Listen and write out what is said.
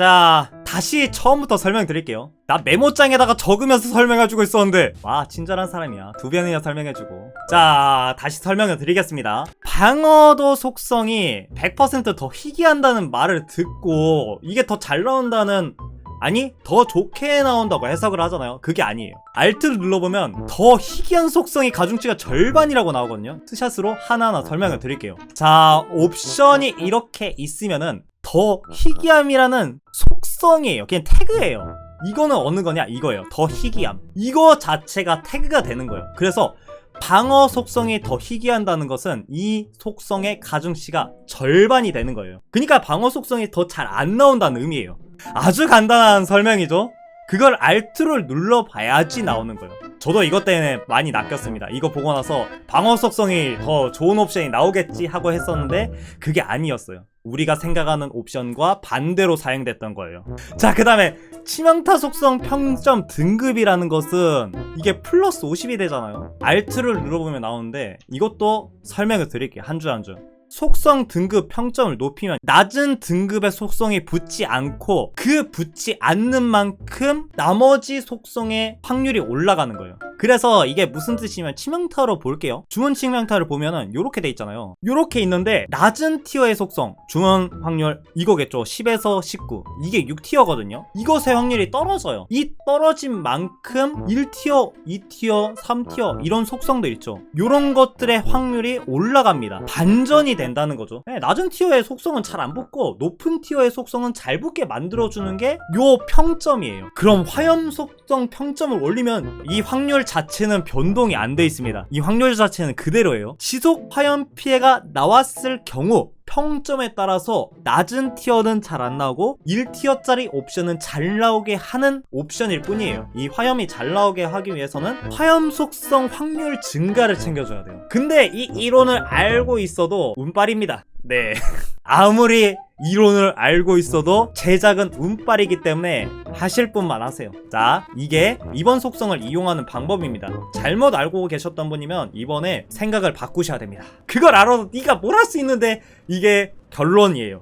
자, 다시 처음부터 설명드릴게요. 나 메모장에다가 적으면서 설명해주고 있었는데, 와, 친절한 사람이야. 두 번이나 설명해주고. 자, 다시 설명을 드리겠습니다. 방어도 속성이 100%더 희귀한다는 말을 듣고, 이게 더 잘 나온다는 아니 더 좋게 나온다고 해석을 하잖아요. 그게 아니에요. 알트를 눌러보면 더 희귀한 속성이 가중치가 절반이라고 나오거든요. 스샷으로 하나하나 설명을 드릴게요. 자 옵션이 이렇게 있으면은 더 희귀함이라는 속성이에요. 그냥 태그예요. 이거는 어느 거냐? 이거예요. 더 희귀함. 이거 자체가 태그가 되는 거예요. 그래서 방어 속성이 더 희귀한다는 것은 이 속성의 가중치가 절반이 되는 거예요. 그러니까 방어 속성이 더 잘 안 나온다는 의미예요 아주 간단한 설명이죠. 그걸 알트를 눌러봐야지 나오는 거예요. 저도 이것 때문에 많이 낚였습니다. 이거 보고 나서 방어 속성이 더 좋은 옵션이 나오겠지 하고 했었는데 그게 아니었어요. 우리가 생각하는 옵션과 반대로 사용됐던 거예요. 자, 그 다음에 치명타 속성 평점 등급이라는 것은 이게 플러스 50이 되잖아요. 알트를 눌러보면 나오는데 이것도 설명을 드릴게요. 한 줄 한 줄. 속성 등급 평점을 높이면 낮은 등급의 속성이 붙지 않고 그 붙지 않는 만큼 나머지 속성의 확률이 올라가는 거예요. 그래서 이게 무슨 뜻이냐면 치명타로 볼게요. 주문 치명타를 보면은 이렇게 돼 있잖아요. 이렇게 있는데 낮은 티어의 속성 주문 확률 이거겠죠. 10에서 19 이게 6티어거든요. 이것의 확률이 떨어져요. 이 떨어진 만큼 1티어, 2티어, 3티어 이런 속성들 있죠. 이런 것들의 확률이 올라갑니다. 반전이 된다는 거죠. 네, 낮은 티어의 속성은 잘 안 붙고 높은 티어의 속성은 잘 붙게 만들어주는 게 요 평점이에요. 그럼 화염 속성 평점을 올리면 이 확률 자체는 변동이 안 돼 있습니다. 이 확률 자체는 그대로예요. 지속 화염 피해가 나왔을 경우 평점에 따라서 낮은 티어는 잘 안 나오고 1티어짜리 옵션은 잘 나오게 하는 옵션일 뿐이에요. 이 화염이 잘 나오게 하기 위해서는 화염 속성 확률 증가를 챙겨줘야 돼요. 근데 이 이론을 알고 있어도 운빨입니다. 네. 아무리 이론을 알고 있어도 제작은 운빨이기 때문에 하실 분만 하세요. 자, 이게 이번 속성을 이용하는 방법입니다. 잘못 알고 계셨던 분이면 이번에 생각을 바꾸셔야 됩니다. 그걸 알아도 네가 뭘 할 수 있는데 이게 결론이에요.